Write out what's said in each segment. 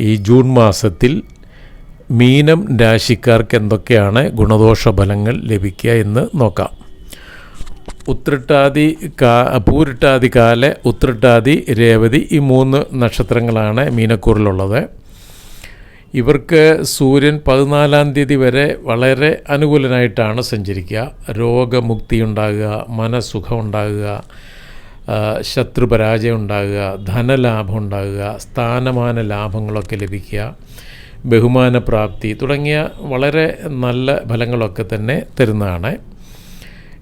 ഈ ജൂൺ മാസത്തിൽ മീനം രാശിക്കാർക്ക് എന്തൊക്കെയാണ് ഗുണദോഷ ഫലങ്ങൾ ലഭിക്കുക എന്ന് നോക്കാം. ഉത്രട്ടാതി കാ പൂരിട്ടാതി കാല ഉത്രട്ടാതി രേവതി ഈ മൂന്ന് നക്ഷത്രങ്ങളാണ് മീനക്കൂറിലുള്ളത്. ഇവർക്ക് സൂര്യൻ പതിനാലാം തീയതി വരെ വളരെ അനുകൂലനായിട്ടാണ് സഞ്ചരിക്കുക. രോഗമുക്തി ഉണ്ടാകുക മനസുഖം ഉണ്ടാകുക ശത്രുപരാജയം ഉണ്ടാകുക ധനലാഭം ഉണ്ടാകുക സ്ഥാനമാന ലാഭങ്ങളൊക്കെ ലഭിക്കുക ബഹുമാനപ്രാപ്തി തുടങ്ങിയ വളരെ നല്ല ഫലങ്ങളൊക്കെ തന്നെ തരുന്നതാണ്.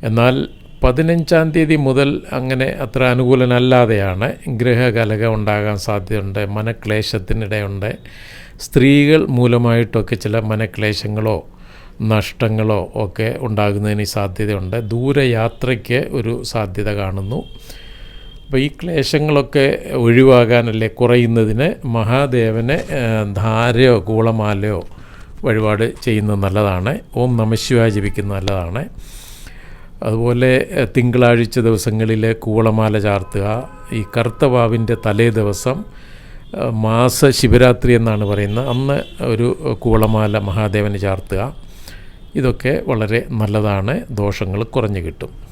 എന്നാൽ പതിനഞ്ചാം തീയതി മുതൽ അങ്ങനെ അത്ര അനുകൂലനല്ലാതെയാണ് ഗ്രഹകലകം ഉണ്ടാകാൻ സാധ്യതയുണ്ട് മനക്ലേശത്തിനിടയുണ്ട്. സ്ത്രീകൾ മൂലമായിട്ടൊക്കെ ചില മനക്ലേശങ്ങളോ നഷ്ടങ്ങളോ ഒക്കെ ഉണ്ടാകുന്നതിന് സാധ്യതയുണ്ട്. ദൂരയാത്രയ്ക്ക് ഒരു സാധ്യത കാണുന്നു. അപ്പോൾ ഈ ക്ലേശങ്ങളൊക്കെ ഒഴിവാകാനല്ലേ കുറയുന്നതിന് മഹാദേവനെ ധാരയോ കൂളമാലയോ വഴിപാട് ചെയ്യുന്നത് നല്ലതാണ്. ഓം നമശിവായ ജപിക്കുന്നത് നല്ലതാണ്. അതുപോലെ തിങ്കളാഴ്ച ദിവസങ്ങളിൽ കൂളമാല ചാർത്തുക. ഈ കറുത്തവാവിന്റെ തലേ ദിവസം മാസ ശിവരാത്രി എന്നാണ് പറയുന്നത്. അന്ന് ഒരു കൂളമാല മഹാദേവന് ചാർത്തുക. ഇതൊക്കെ വളരെ നല്ലതാണ്. ദോഷങ്ങൾ കുറഞ്ഞു കിട്ടും.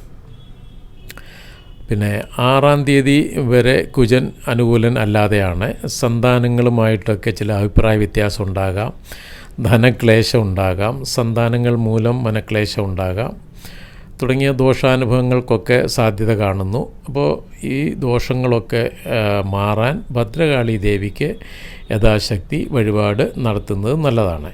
പിന്നെ ആറാം തീയതി വരെ കുജൻ അനുകൂലൻ അല്ലാതെയാണ്. സന്താനങ്ങളുമായിട്ടൊക്കെ ചില അഭിപ്രായ വ്യത്യാസം ഉണ്ടാകാം. ധനക്ലേശം ഉണ്ടാകാം. സന്താനങ്ങൾ മൂലം മനക്ലേശം ഉണ്ടാകാം. തുടങ്ങിയ ദോഷാനുഭവങ്ങൾക്കൊക്കെ സാധ്യത കാണുന്നു. അപ്പോൾ ഈ ദോഷങ്ങളൊക്കെ മാറാൻ ഭദ്രകാളി ദേവിക്ക് യഥാശക്തി വഴിപാട് നടത്തുന്നത് നല്ലതാണ്.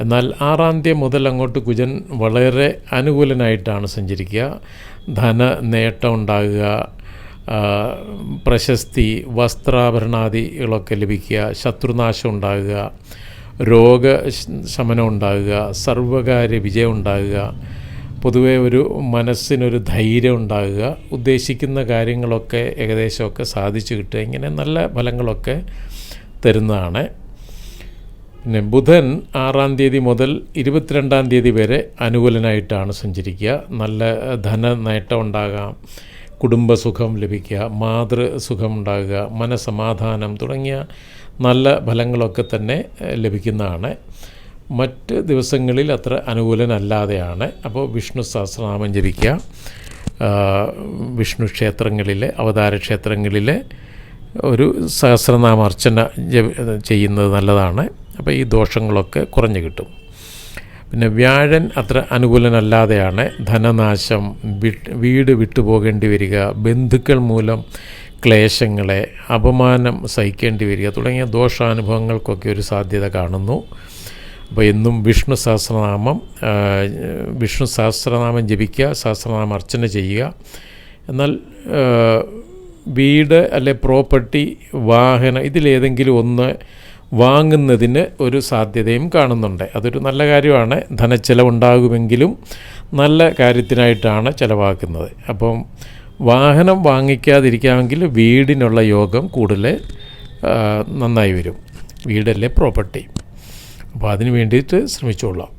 എന്നാൽ ആറാം തീയതി മുതൽ അങ്ങോട്ട് കുജൻ വളരെ അനുകൂലനായിട്ടാണ് സഞ്ചരിക്കുക. ധന നേട്ടം ഉണ്ടാകുക പ്രശസ്തി വസ്ത്രാഭരണാദികളൊക്കെ ലഭിക്കുക ശത്രുനാശം ഉണ്ടാകുക രോഗശമനം ഉണ്ടാകുക സർവകാര്യ വിജയം ഉണ്ടാകുക പൊതുവേ ഒരു മനസ്സിനൊരു ധൈര്യം ഉണ്ടാകുക ഉദ്ദേശിക്കുന്ന കാര്യങ്ങളൊക്കെ ഏകദേശമൊക്കെ സാധിച്ചു കിട്ടുക. ഇങ്ങനെ നല്ല ഫലങ്ങളൊക്കെ തരുന്നതാണ്. പിന്നെ ബുധൻ ആറാം തീയതി മുതൽ ഇരുപത്തിരണ്ടാം തീയതി വരെ അനുകൂലനായിട്ടാണ് സഞ്ചരിക്കുക. നല്ല ധന നേട്ടം ഉണ്ടാകാം. കുടുംബസുഖം ലഭിക്കുക മാതൃസുഖം ഉണ്ടാകുക മനസമാധാനം തുടങ്ങിയ നല്ല ഫലങ്ങളൊക്കെ തന്നെ ലഭിക്കുന്നതാണ്. മറ്റ് ദിവസങ്ങളിൽ അത്ര അനുകൂലനല്ലാതെയാണ്. അപ്പോൾ വിഷ്ണു സഹസ്രനാമം ജപിക്കുക. വിഷ്ണു ക്ഷേത്രങ്ങളിലെ അവതാര ക്ഷേത്രങ്ങളിലെ ഒരു സഹസ്രനാമർച്ചന ചെയ്യുന്നത് നല്ലതാണ്. അപ്പോൾ ഈ ദോഷങ്ങളൊക്കെ കുറഞ്ഞു കിട്ടും. പിന്നെ വ്യാഴൻ അത്ര അനുകൂലനല്ലാതെയാണ് ധനനാശം വീട് വിട്ടുപോകേണ്ടി വരിക ബന്ധുക്കൾ മൂലം ക്ലേശങ്ങളെ അപമാനം സഹിക്കേണ്ടി വരിക തുടങ്ങിയ ദോഷാനുഭവങ്ങൾക്കൊക്കെ ഒരു സാധ്യത കാണുന്നു. അപ്പോൾ എന്നും വിഷ്ണു സഹസ്രനാമം വിഷ്ണു സഹസ്രനാമം ജപിക്കുക സഹസ്രനാമം അർച്ചന ചെയ്യുക. എന്നാൽ വീട് അല്ലെ പ്രോപ്പർട്ടി വാഹനം ഇതിലേതെങ്കിലും ഒന്ന് വാങ്ങുന്നതിന് ഒരു സാധ്യതയും കാണുന്നുണ്ട്. അതൊരു നല്ല കാര്യമാണ്. ധനച്ചെലവുണ്ടാകുമെങ്കിലും നല്ല കാര്യത്തിനായിട്ടാണ് ചിലവാക്കുന്നത്. അപ്പം വാഹനം വാങ്ങിക്കാതിരിക്കാമെങ്കിൽ വീടിനുള്ള യോഗം കൂടുതൽ നന്നായി വരും. വീടല്ലേ പ്രോപ്പർട്ടി. അപ്പോൾ അതിന് വേണ്ടിയിട്ട് ശ്രമിച്ചോളാം.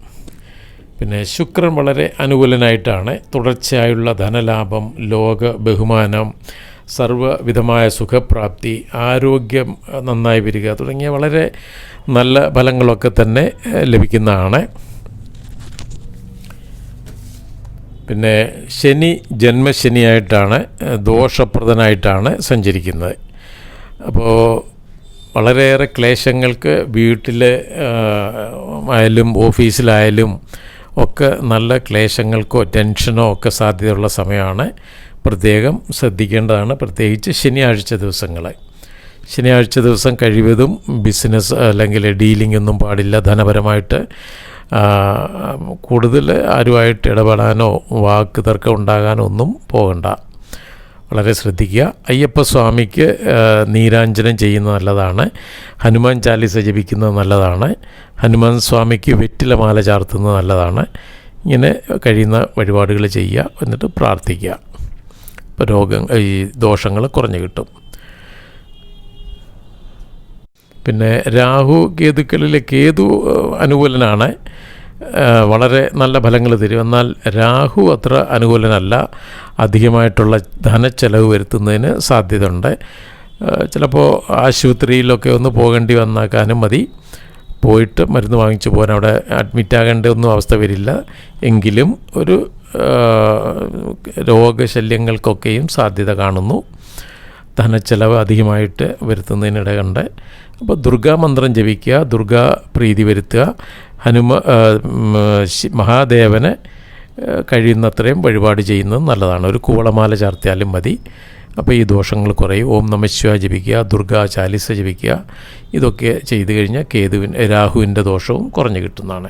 പിന്നെ ശുക്രൻ വളരെ അനുകൂലനായിട്ടാണ് തുടർച്ചയായുള്ള ധനലാഭം ലോക ബഹുമാനം സർവവിധമായ സുഖപ്രാപ്തി ആരോഗ്യം നന്നായി വരിക തുടങ്ങിയ വളരെ നല്ല ഫലങ്ങളൊക്കെ തന്നെ ലഭിക്കുന്നതാണ്. പിന്നെ ശനി ജന്മശനിയായിട്ടാണ് ദോഷപ്രദനായിട്ടാണ് സഞ്ചരിക്കുന്നത്. അപ്പോൾ വളരെയേറെ ക്ലേശങ്ങൾക്ക് വീട്ടിൽ ആയാലും ഓഫീസിലായാലും ഒക്കെ നല്ല ക്ലേശങ്ങൾക്കോ ടെൻഷനോ ഒക്കെ സാധ്യതയുള്ള സമയമാണ്. പ്രത്യേകം ശ്രദ്ധിക്കേണ്ടതാണ് പ്രത്യേകിച്ച് ശനിയാഴ്ച ദിവസങ്ങളെ. ശനിയാഴ്ച ദിവസം കഴിവതും ബിസിനസ് അല്ലെങ്കിൽ ഡീലിംഗ് ഒന്നും പാടില്ല. ധനപരമായിട്ട് കൂടുതൽ ആരുമായിട്ട് ഇടപെടാനോ വാക്ക് തർക്കം ഉണ്ടാകാനോ ഒന്നും പോകണ്ട. വളരെ ശ്രദ്ധിക്കുക. അയ്യപ്പസ്വാമിക്ക് സ്വാമിക്ക് നീരാഞ്ജനം ചെയ്യുന്നത് നല്ലതാണ്. ഹനുമാൻ ചാലിസ ജപിക്കുന്നത് നല്ലതാണ്. ഹനുമാൻ സ്വാമിക്ക് വെറ്റില മാല ചാർത്തുന്നത് നല്ലതാണ്. ഇങ്ങനെ കഴിയുന്ന വഴിപാടുകൾ ചെയ്യുക. എന്നിട്ട് പ്രാർത്ഥിക്കുക. രോഗം ഈ ദോഷങ്ങൾ കുറഞ്ഞു കിട്ടും. പിന്നെ രാഹു കേതുക്കളിലെ കേതു അനുകൂലനാണ്. വളരെ നല്ല ഫലങ്ങൾ തരും. എന്നാൽ രാഹു അത്ര അനുകൂലനല്ല. അധികമായിട്ടുള്ള ധനച്ചെലവ് വരുത്തുന്നതിന് സാധ്യതയുണ്ട്. ചിലപ്പോൾ ആശുപത്രിയിലൊക്കെ ഒന്ന് പോകേണ്ടി വന്നാക്കാനും മതി. പോയിട്ട് മരുന്ന് വാങ്ങിച്ചു പോകാൻ അവിടെ അഡ്മിറ്റ് ആകേണ്ട ഒന്നും അവസ്ഥ വരില്ല. എങ്കിലും ഒരു രോഗശല്യങ്ങൾക്കൊക്കെയും സാധ്യത കാണുന്നു. ധനച്ചെലവ് അധികമായിട്ട് വരുത്തുന്നതിനിടയുണ്ട് അപ്പോൾ ദുർഗാമന്ത്രം ജപിക്കുക ദുർഗാ പ്രീതി വരുത്തുക. ഹനുമ മഹാദേവന് കഴിയുന്നത്രയും വഴിപാട് ചെയ്യുന്നത് നല്ലതാണ്. ഒരു കൂവളമാല ചാർത്തിയാലും മതി. അപ്പോൾ ഈ ദോഷങ്ങൾ കുറയും. ഓം നമശിവ ജപിക്കുക ദുർഗാ ചാലിസ ജപിക്കുക. ഇതൊക്കെ ചെയ്തു കഴിഞ്ഞാൽ കേതുവിൻ രാഹുവിന്റെ ദോഷവും കുറഞ്ഞു കിട്ടുന്നതാണ്.